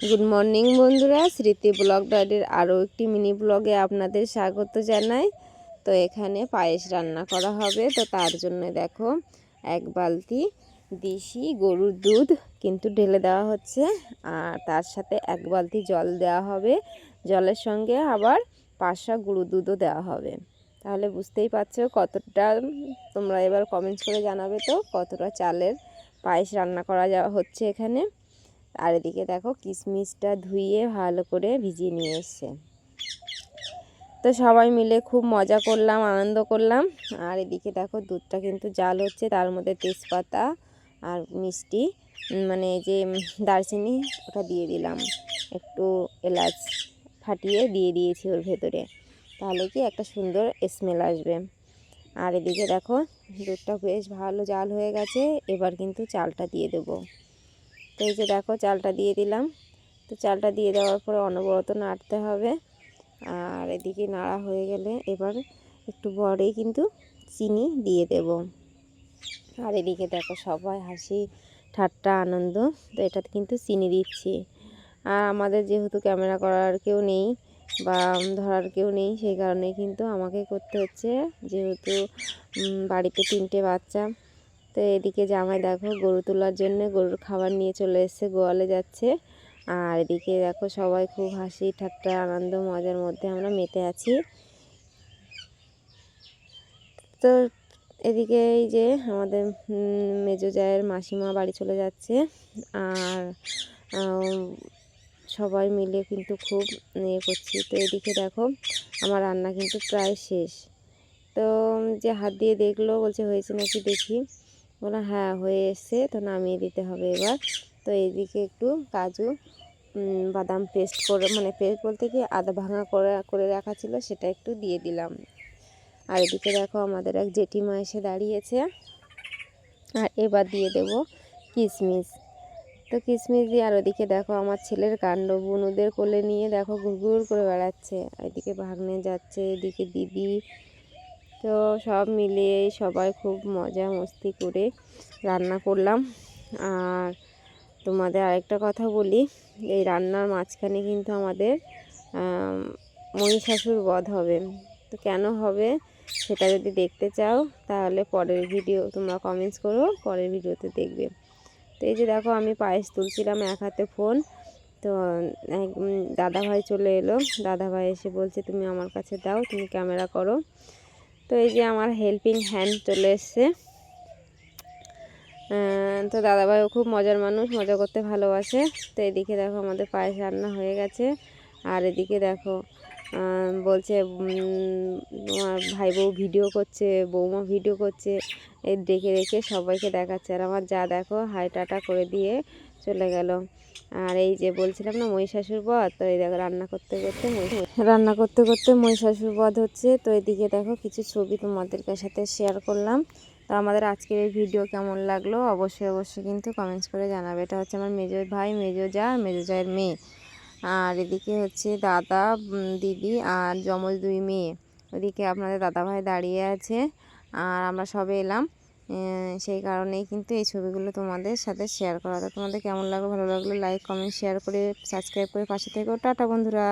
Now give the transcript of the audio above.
Good morning বন্ধুরা। স্মৃতি blog Dyer আরও একটি মিনি ব্লগে আপনাদের স্বাগত জানাই। তো এখানে পায়েস রান্না করা হবে। তো তার জন্য দেখো, এক বালতি দেশি গরুর দুধ কিন্তু ঢেলে দেওয়া হচ্ছে। আর তার সাথে এক বালতি জল দেওয়া হবে। জলের সঙ্গে আবার পাঁচশা গুঁড়ো দুধও দেওয়া হবে। তাহলে বুঝতেই পারছ কতটা, তোমরা এবার কমেন্টস করে জানাবে তো, কতটা চালের পায়েস রান্না করা যাওয়া হচ্ছে এখানে। আর এদিকে দেখো কিশমিশটা ধুইয়ে ভালো করে ভিজিয়ে নিয়ে এসছে। তো সবাই মিলে খুব মজা করলাম, আনন্দ করলাম। আর এদিকে দেখো দুধটা কিন্তু জাল হচ্ছে, তার মধ্যে তেজপাতা আর মিষ্টি মানে যে দারচিনি ওটা দিয়ে দিলাম। একটু এলাচ ফাটিয়ে দিয়ে দিয়েছি ওর ভেতরে, তাহলে কি একটা সুন্দর স্মেল আসবে। আর এদিকে দেখো দুধটা বেশ ভালো জাল হয়ে গেছে, এবার কিন্তু চালটা দিয়ে দেবো। তো এই যে দেখো, চালটা দিয়ে দিলাম। তো চালটা দিয়ে দেওয়ার পরে অনবরত নাড়তে হবে। আর এদিকে নাড়া হয়ে গেলে এবার একটু পরেই কিন্তু চিনি দিয়ে দেব। আর এদিকে দেখো, সবাই হাসি, ঠাট্টা, আনন্দ, তো এটাতে কিন্তু চিনি দিচ্ছি। আর আমাদের যেহেতু ক্যামেরা করার কেউ নেই বা ধরার কেউ নেই, সেই কারণে কিন্তু আমাকে করতে হচ্ছে। যেহেতু বাড়িতে তিনটে বাচ্চা তো এদিকে জামাই দেখো গরু তোলার জন্য গরুর খাবার নিয়ে চলে এসছে, গোয়ালে যাচ্ছে। আর এদিকে দেখো সবাই খুব হাসি ঠাট্টা আনন্দ মজার মধ্যে আমরা মেতে আছি। তো এদিকে এই যে আমাদের মেজো জায়ের মাসিমা বাড়ি চলে যাচ্ছে। আর সবাই মিলে কিন্তু খুব ইয়ে করছি। তো এদিকে দেখো আমার রান্না কিন্তু প্রায় শেষ। তো যে হাত দিয়ে দেখল, বলছে হয়েছে নাকি দেখি। বললাম হ্যাঁ হয়ে এসছে, তো নামিয়ে দিতে হবে এবার। তো এইদিকে একটু কাজু বাদাম পেস্ট করে মানে পেস্ট বলতে কি, আদা ভাঙা করে করে রাখা ছিল, সেটা একটু দিয়ে দিলাম। আর এদিকে দেখো আমাদের এক জেঠিমা এসে দাঁড়িয়েছে। আর এবার দিয়ে দেব কিশমিশ তো কিশমিশ দিয়ে, আর ওদিকে দেখো আমার ছেলের কাণ্ড, বুনুদের কোলে নিয়ে দেখো ঘুরঘুর করে বেড়াচ্ছে। এদিকে ভাগ্নে যাচ্ছে, এদিকে দিদি তো সব মিলিয়ে সবাই খুব মজা মস্তি করে রান্না করলাম। আর তোমাদের আরেকটা কথা বলি, এই রান্নার মাঝখানে কিন্তু আমাদের মহিষাসুর বধ হবে। তো কেন হবে সেটা যদি দেখতে চাও, তাহলে পরের ভিডিও তোমরা কমেন্টস করো, পরের ভিডিওতে দেখবে। তো এই যে দেখো, আমি পায়েস তুলছিলাম এক হাতে ফোন। তো দাদা ভাই চলে এলো। দাদা ভাই এসে বলছে, তুমি আমার কাছে দাও, তুমি ক্যামেরা করো। তো এই যে আমার হেল্পিং হ্যান্ড চলে এসছে। তো দাদাভাইও খুব মজার মানুষ, মজা করতে ভালোবাসে। তো এদিকে দেখো আমাদের পায়েস রান্না হয়ে গেছে। আর এদিকে দেখো বলছে তোমার ভাই বউ ভিডিও করছে, বৌমা ভিডিও করছে। এই দেখে রেখে সবাইকে দেখাচ্ছে। আর আমার যা দেখো, হাই টাটা করে দিয়ে চলে গেল। আর এই যে বলছিলাম না, মহিষাসুর বধ? তো এই দেখো, রান্না করতে করতে রান্না করতে করতে মহিষাসুর বধ হচ্ছে। তো এদিকে দেখো, কিছু ছবি তোমাদের সাথে শেয়ার করলাম। তো আমাদের আজকের এই ভিডিও কেমন লাগল? অবশ্যই অবশ্যই কিন্তু কমেন্টস করে জানাবে। এটা হচ্ছে আমার মেজো ভাই, মেজো যা, মেজো জায়ের মেয়ে। আর এদিকে হচ্ছে দাদা দিদি আর যমজ দুই মেয়ে। ওদিকে আপনাদের দাদা ভাই দাঁড়িয়ে আছে আর আমরা সবে এলাম। সেই কারণেই কিন্তু এই ছবিগুলো তোমাদের সাথে শেয়ার করা। তোমাদের কেমন লাগল? ভালো লাগল? লাইক কমেন্ট শেয়ার করে সাবস্ক্রাইব করে পাশে থেকেও। টাটা বন্ধুরা।